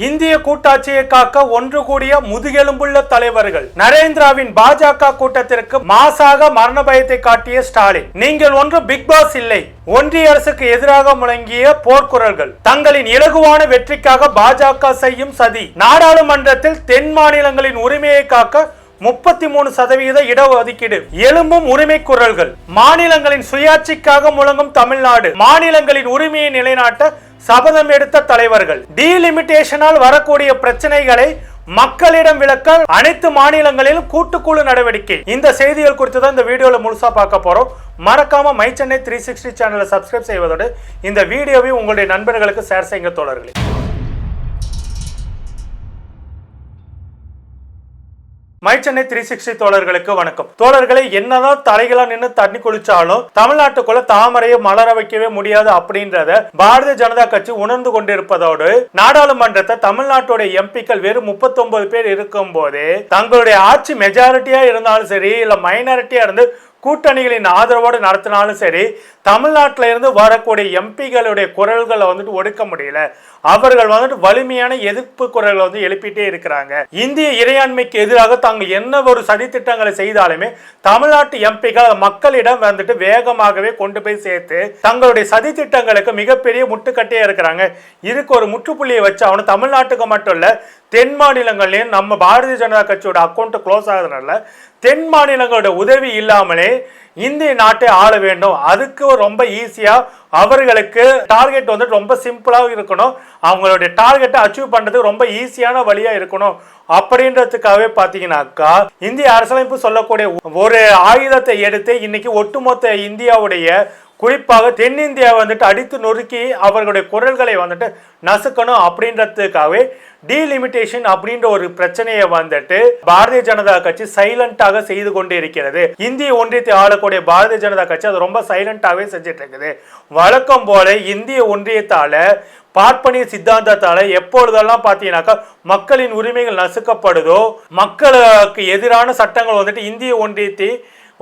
இந்திய கூட்டாட்சியை காக்க ஒன்று கூடிய முதுகெலும்புள்ள தலைவர்கள். நரேந்திராவின் பாஜக கூட்டத்திற்கு மாசாக மரண பயத்தை காட்டிய ஸ்டாலின். நீங்கள் ஒன்று பிக் பாஸ் இல்லை. ஒன்றிய அரசுக்கு எதிராக முழங்கிய போர்க்குரல்கள். தங்களின் இலகுவான வெற்றிக்காக பாஜக செய்யும் சதி. நாடாளுமன்றத்தில் தென் மாநிலங்களின் உரிமையை காக்க முப்பத்தி மூணு சதவீத இடஒதுக்கீடு எழும்பும் உரிமை குரல்கள். மாநிலங்களின் சுயாட்சிக்காக முழங்கும் தமிழ்நாடு மாநிலங்களின் உரிமையை நிலைநாட்ட சபதம் எடுத்த தலைவர்கள். டீலிமிட்டேஷனால் வரக்கூடிய பிரச்சனைகளை மக்களிடம் விளக்க அனைத்து மாநிலங்களிலும் கூட்டுக்குழு நடவடிக்கை. இந்த செய்திகள் குறித்து தான் இந்த வீடியோல முழுசா பார்க்க போறோம். மறக்காம மை சென்னை த்ரீ சிக்ஸ்டி சேனலை சப்ஸ்கிரைப் செய்வதோடு இந்த வீடியோவை உங்களுடைய நண்பர்களுக்கு ஷேர் செய்யுங்க தோழர்களே. மை சென்னை த்ரீ சிக்ஸ்டி தோழர்களுக்கு வணக்கம். தோழர்களை என்னதான் தலைகளா நின்று தண்ணி குளிச்சாலும் தமிழ்நாட்டுக்குள்ள தாமரையை மலர வைக்கவே முடியாது அப்படின்றத பாரதிய ஜனதா கட்சி உணர்ந்து கொண்டிருப்பதோடு நாடாளுமன்றத்தை தமிழ்நாட்டுடைய எம்பிக்கள் வெறும் 39 பேர் இருக்கும் தங்களுடைய ஆட்சி மெஜாரிட்டியா இருந்தாலும் சரி இல்ல மைனாரிட்டியா இருந்து கூட்டணிகளின் ஆதரவோடு நடத்தினாலும் சரி தமிழ்நாட்டில் இருந்து வரக்கூடிய எம்பிகளுடைய குரல்களை வந்துட்டு ஒடுக்க முடியல. அவர்கள் வந்துட்டு வலிமையான எதிர்ப்பு குரல்களை வந்து எழுப்பிட்டே இருக்கிறாங்க. இந்திய இறையாண்மைக்கு எதிராக தாங்கள் என்ன ஒரு சதித்திட்டங்களை செய்தாலுமே தமிழ்நாட்டு எம்பிகள் மக்களிடம் வந்துட்டு வேகமாகவே கொண்டு போய் சேர்த்து தங்களுடைய சதித்திட்டங்களுக்கு மிகப்பெரிய முட்டுக்கட்டையா இருக்கிறாங்க. இதுக்கு ஒரு முற்றுப்புள்ளியை வச்சு அவனு தமிழ்நாட்டுக்கு மட்டும் இல்லை தென் மாநிலங்கள்லயும் நம்ம பாரதிய ஜனதா கட்சியோட அக்கௌண்ட் க்ளோஸ் ஆகிறதுனால தென் மாநிலங்களோட உதவி இல்லாமலே இந்திய நாட்டை ஆள வேண்டும். அதுக்கு ரொம்ப ஈஸியாக அவர்களுக்கு டார்கெட் வந்து ரொம்ப சிம்பிளாக இருக்கணும். அவங்களுடைய டார்கெட்டை அச்சீவ் பண்ணுறதுக்கு ரொம்ப ஈஸியான வழியாக இருக்கணும். அப்படின்றதுக்காகவே பார்த்தீங்கன்னாக்கா இந்திய அரசியலமைப்பு சொல்லக்கூடிய ஒரு ஆயுதத்தை எடுத்து இன்னைக்கு ஒட்டுமொத்த இந்தியாவுடைய குறிப்பாக தென்னிந்தியா வந்துட்டு அடித்து நொறுக்கி அவர்களுடைய குரல்களை வந்துட்டு நசுக்கணும் அப்படின்றதுக்காகவே டீலிமிட்டேஷன் அப்படின்ற ஒரு பிரச்சனையை வந்துட்டு பாரதிய ஜனதா கட்சி சைலண்டாக செய்து கொண்டு இருக்கிறது. இந்திய ஒன்றியத்தை ஆளக்கூடிய பாரதிய ஜனதா கட்சி அது ரொம்ப சைலண்டாகவே செஞ்சுட்டு இருக்குது வழக்கம் போல இந்திய ஒன்றியத்தால் பார்ப்பனிய சித்தாந்தத்தால எப்பொழுதெல்லாம் பார்த்தீங்கன்னாக்கா மக்களின் உரிமைகள் நசுக்கப்படுதோ மக்களுக்கு எதிரான சட்டங்கள் வந்துட்டு இந்திய ஒன்றியத்தை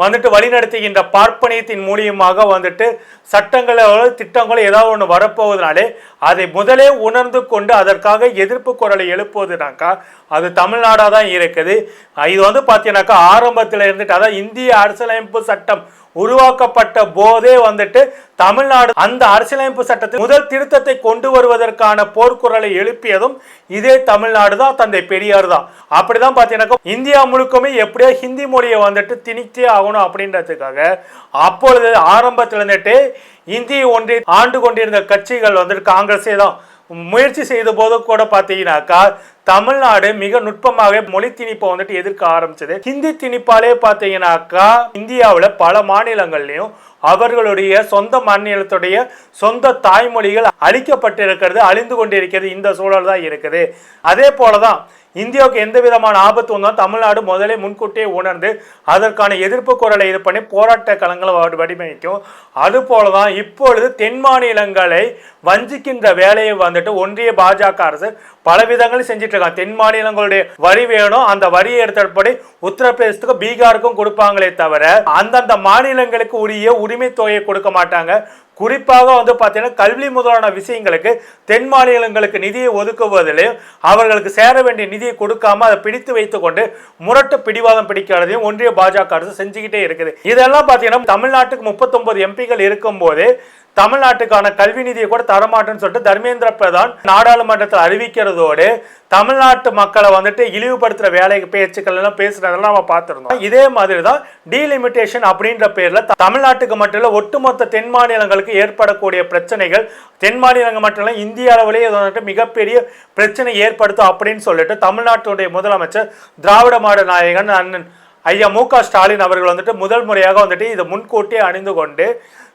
வந்துட்டு வழிநடத்துகின்ற பார்ப்பனியத்தின் மூலியமாக வந்துட்டு சட்டங்களோ திட்டங்களோ ஏதாவது ஒன்று வரப்போவதனாலே அதை முதலே உணர்ந்து கொண்டு அதற்காக எதிர்ப்பு குரலை எழுப்புவதுனாக்கா அது தமிழ்நாடாக தான் இருக்குது. இது வந்து பார்த்தீங்கன்னாக்கா ஆரம்பத்தில் இருந்துட்டு அதாவது இந்திய அரசியலமைப்பு சட்டம் உருவாக்கப்பட்ட போதே வந்துட்டு தமிழ்நாடு அந்த அரசியலமைப்பு சட்டத்தில் முதல் திருத்தத்தை கொண்டு வருவதற்கான போர்க்குரலை எழுப்பியதும் இதே தமிழ்நாடு தான் தந்தை பெரியார் தான். அப்படிதான் பார்த்தீங்கன்னாக்கா இந்தியா முழுக்கமே எப்படியோ ஹிந்தி மொழியை வந்துட்டு திணித்தே ஆகணும் அப்படின்றதுக்காக அப்பொழுது ஆரம்பத்தில் இருந்துட்டு இந்திய ஒன்றிய ஆண்டு கொண்டிருந்த கட்சிகள் வந்துட்டு காங்கிரஸே தான். முயற்சி செய்த போது கூட பார்த்தீங்கன்னாக்கா தமிழ்நாடு மிக நுட்பமாக மொழி திணிப்பை வந்துட்டு எதிர்க்க ஆரம்பிச்சது. ஹிந்தி திணிப்பாலே பார்த்தீங்கன்னாக்கா இந்தியாவில் பல மாநிலங்கள்லையும் அவர்களுடைய சொந்த மாநிலத்துடைய சொந்த தாய்மொழிகள் அழிக்கப்பட்டிருக்கிறது அழிந்து கொண்டிருக்கிறது இந்த சூழல் தான் இருக்குது. அதே போல தான் இந்தியாவுக்கு எந்த விதமான ஆபத்து வந்தாலும் தமிழ்நாடு முதலே முன்கூட்டியே உணர்ந்து அதற்கான எதிர்ப்பு குரலை இது பண்ணி போராட்ட களங்களை வடிவமைக்கும். அதுபோல தான் இப்பொழுது தென் மாநிலங்களை வஞ்சிக்கின்ற வேலையை வந்துட்டு ஒன்றிய பாஜக அரசு பல விதங்களும் செஞ்சுட்டு இருக்காங்க தென் மாநிலங்களுடைய வரி வேணும். அந்த வரி எடுத்தபடி உத்தரப்பிரதேசத்துக்கும் பீகாருக்கும் கொடுப்பாங்களே தவிர அந்தந்த மாநிலங்களுக்கு உரிய உரிமை தொகையை கொடுக்க மாட்டாங்க. குறிப்பாக வந்து பார்த்தீங்கன்னா கல்வி முதலான விஷயங்களுக்கு தென் மாநிலங்களுக்கு நிதியை ஒதுக்குவதிலையும் அவர்களுக்கு சேர வேண்டிய நிதியை கொடுக்காம அதை பிடித்து வைத்துக்கொண்டு முரட்டு பிடிவாதம் பிடிக்கிறதையும் ஒன்றிய பாஜக அரசு செஞ்சுக்கிட்டே இருக்குது. இதெல்லாம் பார்த்தீங்கன்னா தமிழ்நாட்டுக்கு முப்பத்தொன்பது எம்பிகள் இருக்கும்போது தமிழ்நாட்டுக்கான கல்வி நிதியை கூட தரமாட்டேன்னு சொல்லிட்டு தர்மேந்திர பிரதான் நாடாளுமன்றத்தில் அறிவிக்கிறதோடு தமிழ்நாட்டு மக்களை வந்துட்டு இழிவுபடுத்துகிற வேலை பேச்சுக்கள் எல்லாம் பேசுறதெல்லாம் நம்ம பார்த்துருந்தோம் இதே மாதிரி தான் டீலிமிட்டேஷன் அப்படின்ற பேரில் தமிழ்நாட்டுக்கு மட்டும் இல்லை ஒட்டுமொத்த தென் மாநிலங்களுக்கு ஏற்படக்கூடிய பிரச்சனைகள் தென் மாநிலங்கள் மட்டும் இல்லை இந்திய அளவிலேயே இது வந்துட்டு மிகப்பெரிய பிரச்சனை ஏற்படுத்தும் அப்படின்னு சொல்லிட்டு தமிழ்நாட்டுடைய முதலமைச்சர் திராவிட மாடல் நாயகன் அண்ணன் ஐயா மு க ஸ்டாலின் அவர்கள் வந்துட்டு முதல் முறையாக வந்துட்டு இதை முன்கூட்டியே அணிந்து கொண்டு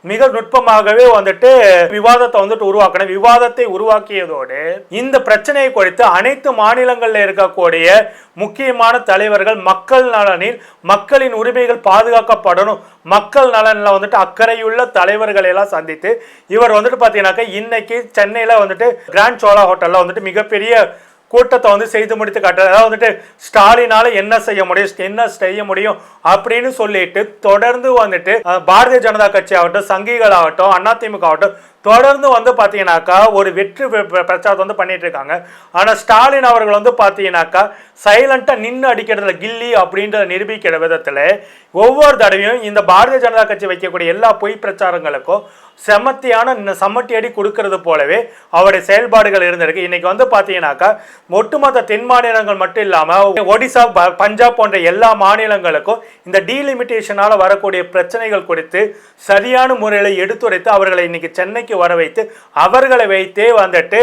மிக நுட்பமாகவே வந்துட்டு விவாதத்தை வந்துட்டு உருவாக்கணும் விவாதத்தை உருவாக்கியதோடு இந்த பிரச்சனையை குறித்து அனைத்து மாநிலங்களில் இருக்கக்கூடிய முக்கியமான தலைவர்கள் மக்கள் நலனில் மக்களின் உரிமைகள் பாதுகாக்கப்படணும். மக்கள் நலனில் வந்துட்டு அக்கறையுள்ள தலைவர்களை எல்லாம் சந்தித்து இவர் வந்துட்டு பார்த்தீங்கன்னாக்கா இன்னைக்கு சென்னையில் வந்துட்டு கிராண்ட் சோலா ஹோட்டலில் வந்துட்டு மிகப்பெரிய கூட்டத்தை வந்து செய்து முடித்து காட்டுறது அதாவது வந்துட்டு ஸ்டாலினால என்ன செய்ய முடியும் என்ன செய்ய முடியும் அப்படின்னு சொல்லிட்டு தொடர்ந்து வந்துட்டு பாரதிய ஜனதா கட்சி ஆகட்டும் சங்கிகள் ஆகட்டும் அதிமுக ஆகட்டும் தொடர்ந்து வந்து பார்த்தீங்கன்னாக்கா ஒரு வெற்றி பிரச்சாரத்தை வந்து பண்ணிட்டு இருக்காங்க. ஆனால் ஸ்டாலின் அவர்கள் வந்து பார்த்தீங்கன்னாக்கா சைலண்டாக நின்று அடிக்கிறதுல கில்லி அப்படின்றத நிரூபிக்கிற விதத்தில் ஒவ்வொரு தடவையும் இந்த பாரதிய ஜனதா கட்சி வைக்கக்கூடிய எல்லா பொய் பிரச்சாரங்களுக்கும் செமத்தியான ந- சம்மட்டி அடி கொடுக்கறது போலவே அவருடைய செயல்பாடுகள் இருந்திருக்கு. இன்னைக்கு வந்து பார்த்தீங்கன்னாக்கா ஒட்டுமொத்த தென் மாநிலங்கள் மட்டும் இல்லாமல் ஒடிசா ப- பஞ்சாப் போன்ற எல்லா மாநிலங்களுக்கும் இந்த டீலிமிட்டேஷனால் வரக்கூடிய பிரச்சனைகள் குறித்து சரியான முறையில் எடுத்துரைத்து அவர்களை இன்னைக்கு சென்னைக்கு வர வைத்து அவர்களை வைத்தே வந்துட்டு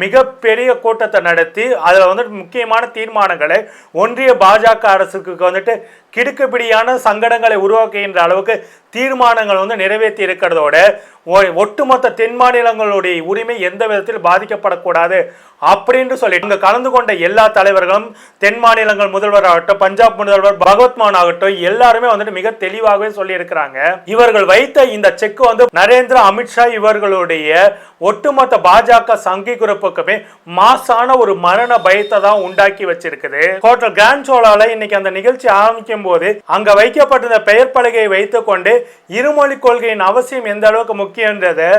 மிகப்பெரிய கூட்டத்தை நடத்தி அதில் வந்துட்டு முக்கியமான தீர்மானங்களை ஒன்றிய பாஜக அரசுக்கு வந்துட்டு கிடுக்குப்பிடியான சங்கடங்களை உருவாக்குகின்ற அளவுக்கு தீர்மானங்கள் வந்து நிறைவேற்றி இருக்கிறதோட ஒட்டுமொத்த தென் மாநிலங்களுடைய உரிமை எந்த விதத்தில் பாதிக்கப்படக்கூடாது அப்படின்னு சொல்லி இங்க கலந்து கொண்ட எல்லா தலைவர்களும் தென் மாநிலங்கள் முதல்வர் ஆகட்டும் பஞ்சாப் முதல்வர் பகவத் மான் ஆகட்டும் எல்லாருமே வந்துட்டு மிக தெளிவாகவே சொல்லி இருக்கிறாங்க இவர்கள் வைத்த இந்த செக் வந்து நரேந்திர அமித்ஷா இவர்களுடைய ஒட்டுமொத்த பாஜக சங்கி குரப்புக்குமே மாசான ஒரு மரண பயத்தை தான் உண்டாக்கி வச்சிருக்குது. ஹோட்டல் கிராண்ட் சோலால இன்னைக்கு அந்த நிகழ்ச்சி ஆரம்பிக்கும் போது அங்க வைக்கப்பட்டிருந்த பெயர் பலகையை வைத்துக்கொண்டு இருமொழி கொள்கையின் அவசியம் எந்த அளவுக்கு முக்கியன்றதை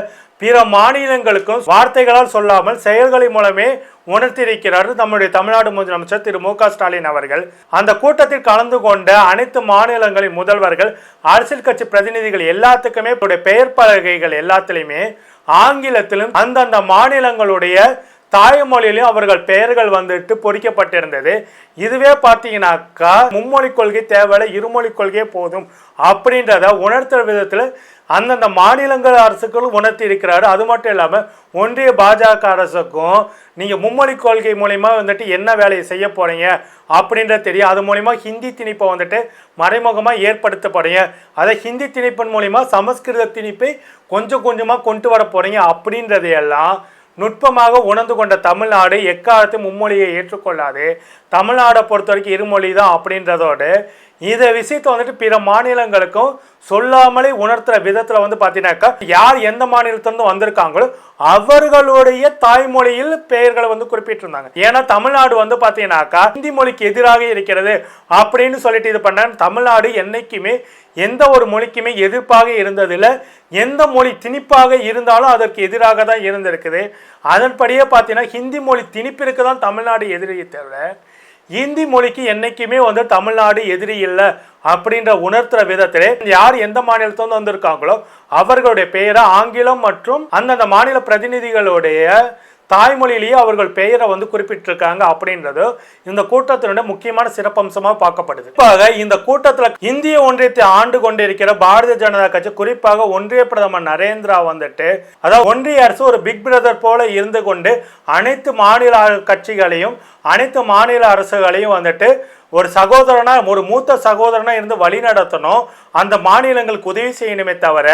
பிற மாநிலங்களுக்கும் வார்த்தைகளால் சொல்லாமல் செயல்களின் மூலமே உணர்த்தியிருக்கிறார் நம்முடைய தமிழ்நாடு முதலமைச்சர் திரு மு ஸ்டாலின் அவர்கள். அந்த கூட்டத்தில் கலந்து கொண்ட அனைத்து மாநிலங்களின் முதல்வர்கள் அரசியல் கட்சி பிரதிநிதிகள் எல்லாத்துக்குமே பெயர் பலகைகள் எல்லாத்துலேயுமே ஆங்கிலத்திலும் அந்தந்த மாநிலங்களுடைய தாய்மொழியிலும் அவர்கள் பெயர்கள் வந்துட்டு பொறிக்கப்பட்டிருந்தது. இதுவே பார்த்தீங்கன்னாக்கா மும்மொழி கொள்கை தேவையில்லை இருமொழி கொள்கையே போதும் அப்படின்றத உணர்த்துற விதத்தில் அந்தந்த மாநிலங்கள் அரசுகளும் உணர்த்தி இருக்கிறாரு. அது மட்டும் இல்லாமல் ஒன்றிய பாஜக அரசுக்கும் நீங்கள் மும்மொழி கொள்கை மூலயமா வந்துட்டு என்ன வேலையை செய்ய போகிறீங்க அப்படின்றது தெரியும். அது மூலிமா ஹிந்தி திணிப்பை வந்துட்டு மறைமுகமாக ஏற்படுத்த அதை ஹிந்தி திணிப்பின் மூலிமா சமஸ்கிருத திணிப்பை கொஞ்சம் கொஞ்சமாக கொண்டு வர போகிறீங்க அப்படின்றதையெல்லாம் நுட்பமாக உணர்ந்து கொண்ட தமிழ்நாடு எக்காலத்தையும் மும்மொழியை ஏற்றுக்கொள்ளாது. தமிழ்நாடை பொறுத்த வரைக்கும் இருமொழி தான் அப்படின்றதோடு இதை விஷயத்தை வந்துட்டு பிற மாநிலங்களுக்கும் சொல்லாமலே உணர்த்துற விதத்தில் வந்து பார்த்தீங்கன்னாக்கா யார் எந்த மாநிலத்திலிருந்து வந்திருக்காங்களோ அவர்களுடைய தாய்மொழியில் பெயர்களை வந்து குறிப்பிட்டிருந்தாங்க. ஏன்னா தமிழ்நாடு வந்து பார்த்தீங்கன்னாக்கா ஹிந்தி மொழிக்கு எதிராக இருக்கிறது அப்படின்னு சொல்லிட்டு இது பண்ண தமிழ்நாடு என்னைக்குமே எந்த ஒரு மொழிக்குமே எதிர்ப்பாக இருந்ததில்ல. எந்த மொழி திணிப்பாக இருந்தாலும் அதற்கு எதிராக தான் இருந்திருக்குது. அதன்படியே பார்த்தீங்கன்னா ஹிந்தி மொழி திணிப்பிற்கு தான் தமிழ்நாடு எதிரியை தவிர இந்தி மொழிக்கு என்றைக்குமே வந்து தமிழ்நாடு எதிரி இல்லை அப்படின்ற உணர்த்துற விதத்திலே யார் எந்த மாநிலத்திலிருந்து வந்திருக்காங்களோ அவர்களுடைய பெயரை ஆங்கிலம் மற்றும் அந்தந்த மாநில பிரதிநிதிகளுடைய தாய்மொழியிலேயே அவர்கள் பெயரை வந்து குறிப்பிட்டிருக்காங்க அப்படின்றது இந்த கூட்டத்தினுடைய முக்கியமான சிறப்பம்சமாக பார்க்கப்படுது. குறிப்பாக இந்த கூட்டத்தில் இந்திய ஒன்றியத்தை ஆண்டு கொண்டிருக்கிற பாரதிய ஜனதா கட்சி குறிப்பாக ஒன்றிய பிரதமர் நரேந்திரா வந்துட்டு அதாவது ஒன்றிய அரசு ஒரு பிக் பிரதர் போல இருந்து கொண்டு அனைத்து மாநில கட்சிகளையும் அனைத்து மாநில அரசுகளையும் வந்துட்டு ஒரு சகோதரனா ஒரு மூத்த சகோதரனா இருந்து வழி நடத்தணும். அந்த மாநிலங்களுக்கு உதவி செய்யணுமே தவிர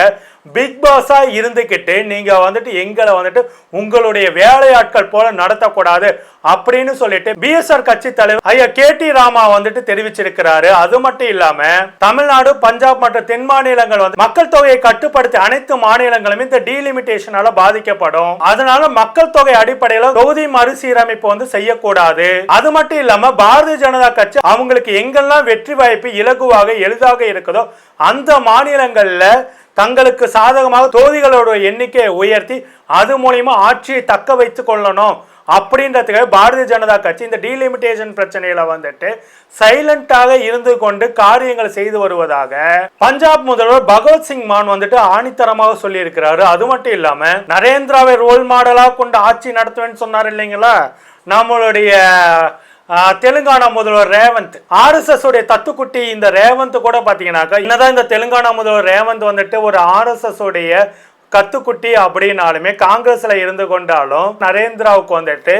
பிக் பாஸா இருந்துக்கிட்டு நீங்க வந்துட்டு எங்களை வந்துட்டு உங்களுடைய வேலையாட்கள் போல நடத்தக்கூடாது அப்படின்னு சொல்லிட்டு பிஎஸ்ஆர் கட்சி தலைவர் ஐயா கே டி ராமா வந்துட்டு தெரிவிச்சிருக்கிறாரு. அது மட்டும் இல்லாம தமிழ்நாடு பஞ்சாப் மற்றும் தென் மாநிலங்கள் வந்து மக்கள் தொகையை கட்டுப்படுத்தி அனைத்து மாநிலங்களும் இந்த டீலிமிட்டேஷனால பாதிக்கப்படும். அதனால மக்கள் தொகை அடிப்படையில் தொகுதி மறுசீரமைப்பு வந்து செய்யக்கூடாது. அது மட்டும் இல்லாம பாரதிய ஜனதா கட்சி அவங்களுக்கு எங்கெல்லாம் வெற்றி வாய்ப்பு இலகுவாக எளிதாக இருக்குதோ அந்த மாநிலங்களில் தங்களுக்கு சாதகமாக தொகுதிகளோட எண்ணிக்கையை உயர்த்தி அது மூலிமா ஆட்சியை தக்க வைத்து கொள்ளணும் அப்படின்றதுக்காக பாரதிய ஜனதா கட்சி இந்த டீலிமிட்டேஷன் பிரச்சனையில வந்துட்டு சைலண்டாக இருந்து கொண்டு காரியங்கள் செய்து வருவதாக பஞ்சாப் முதல்வர் பகவத் சிங் மான் வந்துட்டு ஆணித்தரமாக சொல்லி இருக்கிறாரு அது மட்டும் இல்லாம நரேந்திராவை ரோல் மாடலா கொண்டு ஆட்சி நடத்துவேன்னு சொன்னார் இல்லைங்களா? நம்மளுடைய தெலுங்கானா முதல்வர் ரேவந்த். ஆர்எஸ்எஸ் உடைய தத்துக்குட்டி இந்த ரேவந்த் கூட பாத்தீங்கன்னாக்கா என்னதான் இந்த தெலுங்கானா முதல்வர் ரேவந்த் வந்துட்டு ஒரு ஆர்எஸ்எஸ் உடைய கத்துக்குட்டி அப்படின்னாலுமே காங்கிரஸ்ல இருந்து கொண்டாலும் நரேந்திராவுக்கு வந்துட்டு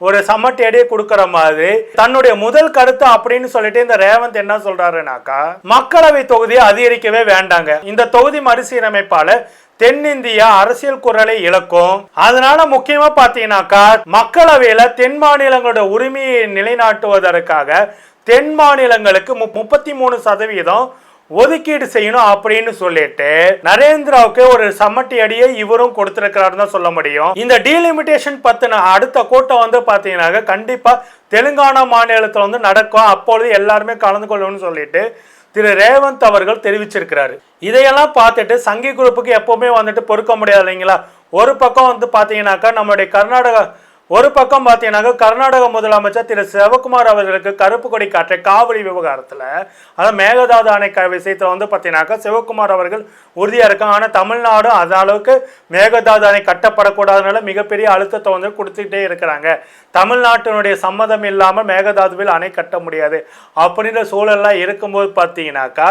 ஒரு சமட்டேடியே கொடுக்கற மாதிரி தன்னுடைய முதல் கருத்து அப்படின்னு சொல்லிட்டு இந்த ரேவந்த் என்ன சொல்றாருனாக்கா மக்களவை தொகுதியை அதிகரிக்கவே வேண்டாங்க. இந்த தொகுதி மறுசீரமைப்பால தென்னிந்தியா அரசியல் குரலை இழக்கும். அதனால முக்கியமா பாத்தீங்கன்னாக்கா மக்களவையில தென் மாநிலங்களோட உரிமையை நிலைநாட்டுவதற்காக தென் மாநிலங்களுக்கு மு- முப்பத்தி மூணு சதவீதம் ஒதுக்கீடு செய்யணும் அப்படின்னு சொல்லிட்டு நரேந்திராவுக்கு ஒரு சம்மட்டி அடியை இவரும் கொடுத்திருக்கிறாரு தான் சொல்ல முடியும். இந்த டீலிமிட்டேஷன் பத்தின அடுத்த கூட்டம் வந்து பாத்தீங்கன்னாக்க கண்டிப்பா தெலுங்கானா மாநிலத்தில் வந்து நடக்கும். அப்பொழுது எல்லாருமே கலந்து கொள்ளணும்னு சொல்லிட்டு திரு ரேவந்த் அவர்கள் தெரிவிச்சிருக்கிறாரு. இதையெல்லாம் பார்த்துட்டு சங்கி குரூப்புக்கு எப்பவுமே வந்துட்டு பொறுக்க முடியாது இல்லைங்களா? ஒரு பக்கம் வந்து பார்த்தீங்கன்னாக்கா நம்மளுடைய கர்நாடகா ஒரு பக்கம் பார்த்தீங்கன்னாக்க கர்நாடக முதலமைச்சர் திரு சிவகுமார் அவர்களுக்கு கருப்பு கொடி காற்ற காவிரி விவகாரத்தில் அதாவது மேகதாது அணை க விஷயத்தில் வந்து பார்த்தீங்கன்னாக்கா சிவகுமார் அவர்கள் உறுதியாக இருக்காங்க. ஆனால் தமிழ்நாடும் அந்த அளவுக்கு மேகதாது அணை கட்டப்படக்கூடாதனால மிகப்பெரிய அழுத்தத்தை வந்து கொடுத்துக்கிட்டே இருக்கிறாங்க. தமிழ்நாட்டினுடைய சம்மதம் இல்லாமல் மேகதாதுவில் அணை கட்ட முடியாது. அப்படின்ற சூழல்லாம் இருக்கும்போது பார்த்தீங்கன்னாக்கா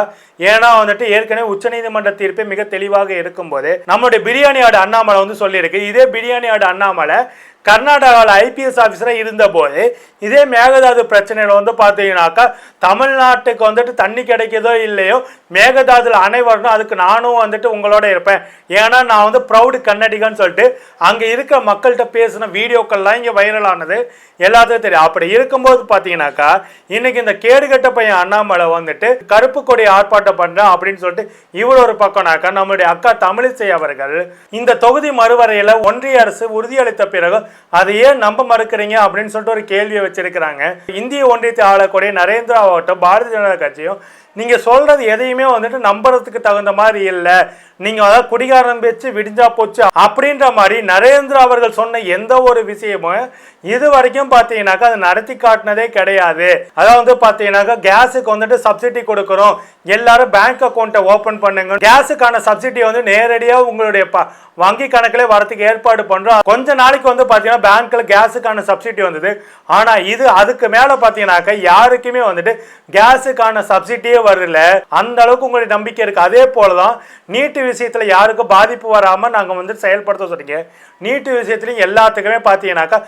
ஏன்னா வந்துட்டு ஏற்கனவே உச்சநீதிமன்ற தீர்ப்பே மிக தெளிவாக இருக்கும்போது நம்மளுடைய பிரியாணி ஆடு அண்ணாமலை வந்து சொல்லியிருக்கு. இதே பிரியாணி ஆடு அண்ணாமலை கர்நாடகாவில் ஐபிஎஸ் ஆஃபீஸராக இருந்தபோது இதே மேகதாது பிரச்சனையில் வந்து பார்த்தீங்கன்னாக்கா தமிழ்நாட்டுக்கு வந்துட்டு தண்ணி கிடைக்குதோ இல்லையோ மேகதாதுல அணை வரணும் அதுக்கு நானும் வந்துட்டு உங்களோட இருப்பேன். ஏன்னா நான் வந்து ப்ரௌடு கன்னடிகன்னு சொல்லிட்டு அங்கே இருக்கிற மக்கள்கிட்ட பேசின வீடியோக்கள்லாம் இங்கே வைரல் ஆனது எல்லாத்துக்கும் தெரியும். அப்படி இருக்கும்போது பார்த்தீங்கன்னாக்கா இன்னைக்கு இந்த கேடுகட்ட பையன் அண்ணாமலை வந்துட்டு கருப்பு கொடி ஆர்ப்பாட்டம் பண்ணுறேன் அப்படின்னு சொல்லிட்டு இவர் ஒரு பக்கம்னாக்கா நம்மளுடைய அக்கா தமிழிசை அவர்கள் இந்த தொகுதி மறுவரையில் ஒன்றிய அரசு உறுதியளித்த பிறகு அதை ஏன் நம்ப மறுக்கிறீங்க அப்படின்னு சொல்லிட்டு ஒரு கேள்வியை வச்சிருக்கிறாங்க. இந்திய ஒன்றியத்தை ஆளக்கூடிய நரேந்திரா ஆகட்டும் பாரதிய ஜனதா கட்சியும் நீங்க சொல்றது எதையுமே வந்துட்டு நம்புறதுக்கு தகுந்த மாதிரி இல்லை. நீங்க அதாவது குடிகாரம் பேச்சு விடிஞ்சா போச்சு அப்படின்ற மாதிரி நரேந்திரா அவர்கள் சொன்ன எந்த ஒரு விஷயமும் இது வரைக்கும் பார்த்தீங்கன்னாக்கா அதை நடத்தி காட்டினதே கிடையாது. அதாவது வந்து பார்த்தீங்கன்னாக்கா கேஸுக்கு வந்துட்டு சப்சிடி கொடுக்குறோம். எல்லாரும் பேங்க் அக்கௌண்ட்டை ஓப்பன் பண்ணுங்க. கேஸுக்கான சப்சிடி வந்து நேரடியாக உங்களுடைய ப வங்கி கணக்கிலே வரத்துக்கு ஏற்பாடு பண்ணுறோம் கொஞ்ச நாளைக்கு வந்து பார்த்தீங்கன்னா பேங்க்கில் கேஸுக்கான சப்சிடி வந்தது. ஆனால் இது அதுக்கு மேலே பார்த்தீங்கன்னாக்கா யாருக்குமே வந்துட்டு கேஸுக்கான சப்சிடியே வரல. அந்த அளவுக்கு உங்களுடைய நம்பிக்கை இருக்குது அதே போலதான் நீட்டு விஷயத்தில் யாருக்கும் பாதிப்பு வராமல் நாங்கள் வந்து செயல்படுத்த சொல்கிறீங்க நீட்டு விஷயத்துலையும் எல்லாத்துக்குமே பார்த்தீங்கன்னாக்கா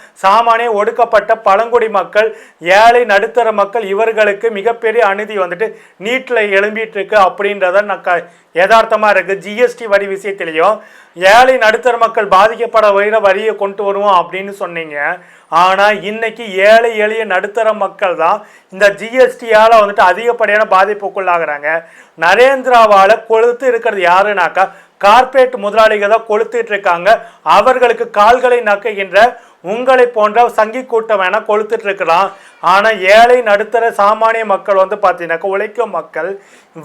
சாமானிய ஒடுக்கப்பட்ட பழங்குடி மக்கள் ஏழை நடுத்தர மக்கள் இவர்களுக்கு மிகப்பெரிய அநீதி வந்துட்டு நீட்டில் எழும்பிட்டு இருக்கு அப்படின்றத நான் க யதார்த்தமா இருக்குது ஜிஎஸ்டி வரி விஷயத்திலையும் ஏழை நடுத்தர மக்கள் பாதிக்கப்பட வழியில் வரியை கொண்டு வருவோம் அப்படின்னு சொன்னீங்க. ஆனால் இன்னைக்கு ஏழை எளிய நடுத்தர மக்கள் தான் இந்த ஜிஎஸ்டியால் வந்துட்டு அதிகப்படியான பாதிப்புக்குள்ளாகிறாங்க. நரேந்திராவால் கொழுத்து இருக்கிறது யாருனாக்கா கார்ப்பரேட் முதலாளிகள் தான் கொளுத்திட்டு இருக்காங்க. அவர்களுக்கு கால்களை நக்குகின்ற உங்களை போன்ற சங்கி கூட்டம் வேணால் கொளுத்துட்டு இருக்கலாம். ஆனால் ஏழை நடுத்தர சாமானிய மக்கள் வந்து பார்த்தீங்கன்னாக்கா உழைக்கும் மக்கள்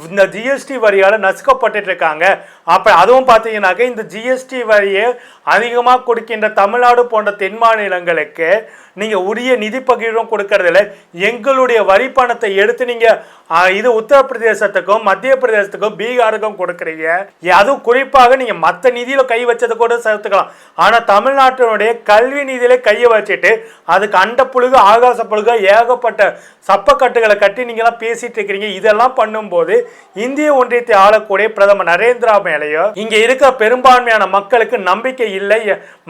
இந்த ஜிஎஸ்டி வரியால் நசுக்கப்பட்டுட்டு இருக்காங்க. அப்போ அதுவும் பார்த்தீங்கன்னாக்கா இந்த ஜிஎஸ்டி வரியை அதிகமாக கொடுக்கின்ற தமிழ்நாடு போன்ற தென் மாநிலங்களுக்கு நீங்கள் உரிய நிதி பகிர்வும் கொடுக்கறதில்ல எங்களுடைய வரி பணத்தை எடுத்து நீங்கள் இது உத்தரப்பிரதேசத்துக்கும் மத்திய பிரதேசத்துக்கும் பீகாருக்கும் கொடுக்குறீங்க. அதுவும் குறிப்பாக நீங்கள் மற்ற நிதியில கை வச்சது கூட சேர்த்துக்கலாம். ஆனால் தமிழ்நாட்டினுடைய கல்வி நிதி நிதியில கையை வச்சுட்டு அதுக்கு அண்ட புழுகு ஆகாச புழுக ஏகப்பட்ட சப்பக்கட்டுகளை கட்டி நீங்களாம் பேசிட்டு இருக்கிறீங்க. இதெல்லாம் பண்ணும்போது இந்திய ஒன்றியத்தை ஆளக்கூடிய பிரதமர் நரேந்திரா மேலேயோ இங்கே இருக்கிற பெரும்பான்மையான மக்களுக்கு நம்பிக்கை இல்லை.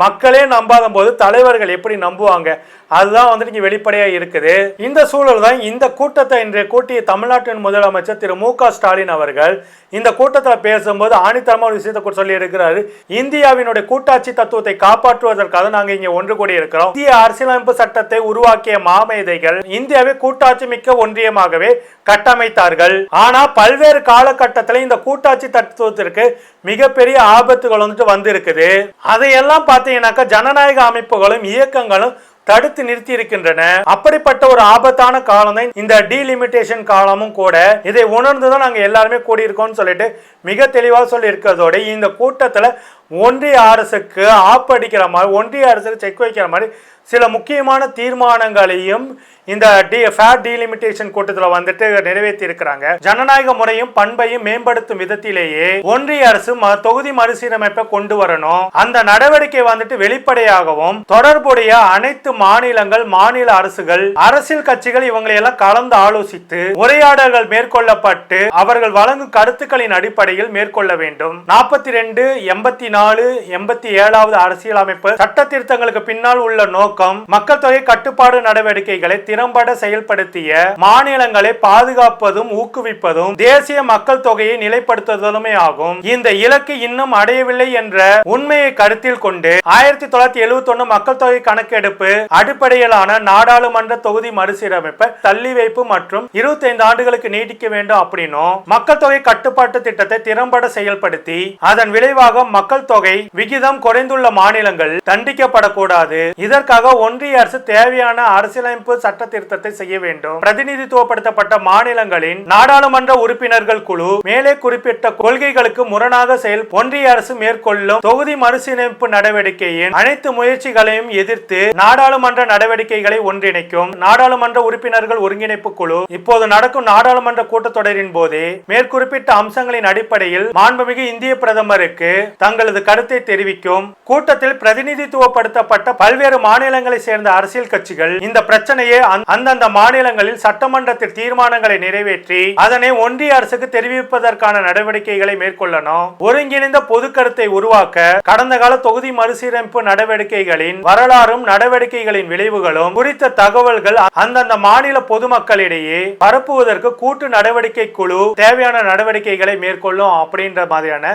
மக்களே நம்பாத போது தலைவர்கள் எப்படி நம்புவாங்க? அதுதான் வந்துட்டு இங்கே வெளிப்படையாக இருக்குது. இந்த சூழல் தான் இந்த கூட்டத்தை இன்றைய கூட்டிய தமிழ்நாட்டின் முதலமைச்சர் திரு மு க ஸ்டாலின் அவர்கள் இந்த கூட்டத்தில் பேசும்போது ஆணித்தரமான விஷயத்தை கூட சொல்லி இருக்கிறாரு இந்தியாவினுடைய கூட்டாட்சி தத்துவத்தை காப்பாற்றுவதற்காக நாங்க இங்க ஒன்று கூடி இருக்கிறோம் இந்திய அரசியலமைப்பு சட்டத்தை உருவாக்கிய மாமேதைகள் இந்தியாவை கூட்டாட்சி மிக்க ஒன்றியமாகவே கட்டமைத்தார்கள். ஆனா பல்வேறு காலகட்டத்தில் இந்த கூட்டாட்சி தத்துவத்திற்கு மிகப்பெரிய ஆபத்துகள் வந்துட்டு வந்திருக்குது. அதையெல்லாம் பார்த்தீங்கன்னாக்கா ஜனநாயக அமைப்புகளும் இயக்கங்களும் தடுத்து நிறுத்தி இருக்கின்றன அப்படிப்பட்ட ஒரு ஆபத்தான காலம் தான் இந்த டீலிமிட்டேஷன் காலமும் கூட இதை உணர்ந்து தான் நாங்கள் எல்லாருமே கூடியிருக்கோம்னு சொல்லிட்டு மிக தெளிவாக சொல்லி இருக்கிறதோட இந்த கூட்டத்தில் ஒன்றிய அரசுக்கு ஆப்படிக்கிற மாதிரி ஒன்றிய அரசுக்கு செக் வைக்கிற மாதிரி சில முக்கியமான தீர்மானங்களையும் இந்த டி ஃபேட் டீலிமிட்டேஷன் கூட்டத்தில் வந்துட்டு நிறைவேற்றி இருக்கிறாங்க. ஜனநாயக முறையும் பண்பையும் மேம்படுத்தும் விதத்திலேயே ஒன்றிய அரசு தொகுதி மறுசீரமைப்பை கொண்டு வரணும். அந்த நடவடிக்கை வந்துட்டு வெளிப்படையாகவும் தொடர்புடைய அனைத்து மாநிலங்கள் மாநில அரசுகள் அரசியல் கட்சிகள் இவங்களை எல்லாம் கலந்து ஆலோசித்து உரையாடல்கள் மேற்கொள்ளப்பட்டு அவர்கள் வழங்கும் கருத்துக்களின் அடிப்படையில் மேற்கொள்ள வேண்டும். நாற்பத்தி ரெண்டு எண்பத்தி நாலு எண்பத்தி ஏழாவது அரசியலமைப்பு சட்ட திருத்தங்களுக்கு பின்னால் உள்ள நோக்கம் மக்கள் தொகை கட்டுப்பாடு நடவடிக்கைகளை திறம்பட செயல்படுத்திய மாநிலங்களை பாதுகாப்பதும் ஊக்குவிப்பதும் தேசிய மக்கள் தொகையை நிலைப்படுத்துதலுமே ஆகும். இந்த இலக்கு இன்னும் அடையவில்லை என்ற உண்மையை கருத்தில் கொண்டு ஆயிரத்தி தொள்ளாயிரத்தி எழுபத்தி ஒன்னு மக்கள் தொகை கணக்கெடுப்பு அடிப்படையிலான நாடாளுமன்ற தொகுதி மறுசீரமைப்பை தள்ளி வைப்பு மற்றும் 25 ஆண்டுகளுக்கு நீட்டிக்க வேண்டும் அப்படின்னும் மக்கள் தொகை கட்டுப்பாட்டு திட்டத்தை திறம்பட செயல்படுத்தி அதன் விளைவாக மக்கள் தொகை விகிதம் குறைந்துள்ள மாநிலங்கள் தண்டிக்கப்படக்கூடாது. இதற்காக ஒன்றிய அரசு தேவையான அரசியலமைப்பு சட்ட திருத்தத்தை செய்ய வேண்டும். பிரதிநிதித்துவப்படுத்தப்பட்ட மாநிலங்களின் நாடாளுமன்ற உறுப்பினர்கள் குழு மேலே குறிப்பிட்ட கொள்கைகளுக்கு முரணாக செயல் ஒன்றிய அரசு மேற்கொள்ளும் தொகுதி மறுசீரமைப்பு நடவடிக்கையின் அனைத்து முயற்சிகளையும் எதிர்த்து நாடாளுமன்ற நடவடிக்கைகளை ஒன்றிணைக்கும் நாடாளுமன்ற உறுப்பினர்கள் ஒருங்கிணைப்பு குழு இப்போது நடக்கும் நாடாளுமன்ற கூட்டத்தொடரின் போதே மேற்குறிப்பிட்ட அம்சங்களின் அடிப்படையில் மாண்புமிகு இந்திய பிரதமருக்கு தங்களது கருத்தை தெரிவிக்கும். கூட்டத்தில் பிரதிநிதித்துவப்படுத்தப்பட்ட பல்வேறு மாநிலங்களை சேர்ந்த அரசியல் கட்சிகள் இந்த பிரச்சனையை அந்தந்த மாநிலங்களில் சட்டமன்றத்தில் தீர்மானங்களை நிறைவேற்றி அதனை ஒன்றிய அரசுக்கு தெரிவிப்பதற்கான நடவடிக்கைகளை மேற்கொள்ளணும். ஒருங்கிணைந்த பொது கருத்தை உருவாக்க கடந்த கால தொகுதி மறுசீரமைப்பு நடவடிக்கைகளின் வரலாறும் நடவடிக்கைகளின் விளைவுகளும் குறித்த தகவல்கள் அந்தந்த மாநில பொதுமக்களிடையே பரப்புவதற்கு கூட்டு நடவடிக்கை குழு தேவையான நடவடிக்கைகளை மேற்கொள்ளும் அப்படின்ற மாதிரியான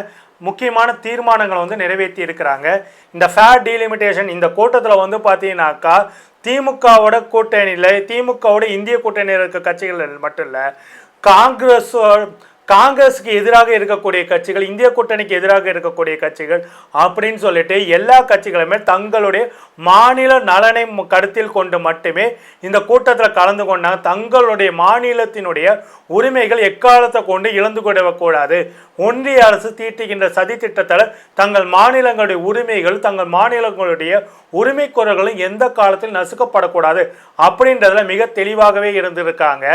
முக்கியமான தீர்மானங்களை வந்து நிறைவேற்றி இருக்கிறாங்க. இந்த ஃபேர் டீலிமிட்டேஷன் இந்த கூட்டத்தில் வந்து பார்த்தீங்கன்னாக்கா திமுகவோட கூட்டணியில் திமுகவோட இந்திய கூட்டணியில் இருக்க கட்சிகள் மட்டும் இல்லை காங்கிரஸ் காங்கிரஸுக்கு எதிராக இருக்கக்கூடிய கட்சிகள் இந்திய கூட்டணிக்கு எதிராக இருக்கக்கூடிய கட்சிகள் அப்படின்னு சொல்லிட்டு எல்லா கட்சிகளுமே தங்களுடைய மாநில நலனை கருத்தில் கொண்டு மட்டுமே இந்த கூட்டத்தில் கலந்து கொண்டாங்க. தங்களுடைய மாநிலத்தினுடைய உரிமைகள் எக்காலத்தை கொண்டு இழந்து கொள்ளக்கூடாது. ஒன்றிய அரசு தீட்டுகின்ற சதி திட்டத்தில் தங்கள் மாநிலங்களுடைய உரிமைகள் தங்கள் மாநிலங்களுடைய உரிமை குரல்களும் எந்த காலத்தில் நசுக்கப்படக்கூடாது அப்படின்றதுல மிக தெளிவாகவே இருந்திருக்காங்க.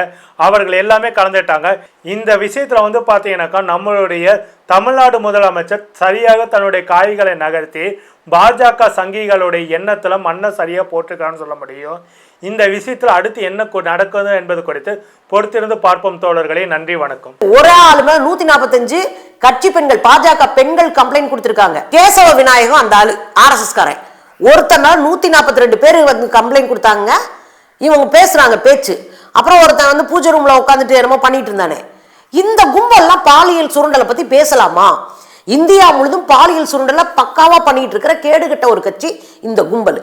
அவர்கள் எல்லாமே கலந்துட்டாங்க. இந்த விஷயத்தில் வந்து பார்த்தீங்கன்னாக்கா நம்மளுடைய தமிழ்நாடு முதலமைச்சர் சரியாக தன்னுடைய காய்களை நகர்த்தி பாஜக சங்கிகளுடைய எண்ணத்துல மண்ணை சரியா போட்டிருக்கான்னு சொல்ல முடியும். இந்த விஷயத்துல அடுத்து என்ன நடக்குது என்பது குறித்து பொறுத்திருந்து பார்ப்போம் தோழர்களே. நன்றி வணக்கம். ஒரு ஆளு மேல நூத்தி நாற்பத்தஞ்சு கட்சி பெண்கள் பாஜக பெண்கள் கம்ப்ளைண்ட் கொடுத்திருக்காங்க. கேசவ விநாயகம் அந்த ஆளு ஆர்எஸ்எஸ் காரன். ஒருத்தனால் நூத்தி நாற்பத்தி ரெண்டு பேர் வந்து கம்ப்ளைண்ட் கொடுத்தாங்க. இவங்க பேசுறாங்க பேச்சு. அப்புறம் ஒருத்தன் வந்து பூஜை ரூம்ல உட்காந்துட்டு என்னமோ பண்ணிட்டு இருந்தானே. இந்த கும்பல்லாம் பாலியல் சுருண்டலை பத்தி பேசலாமா? இந்தியா முழுதும் பாலியல் சுருண்டலை பக்காவா பண்ணிட்டு இருக்கிற கேடுகட்ட ஒரு கட்சி இந்த கும்பல்.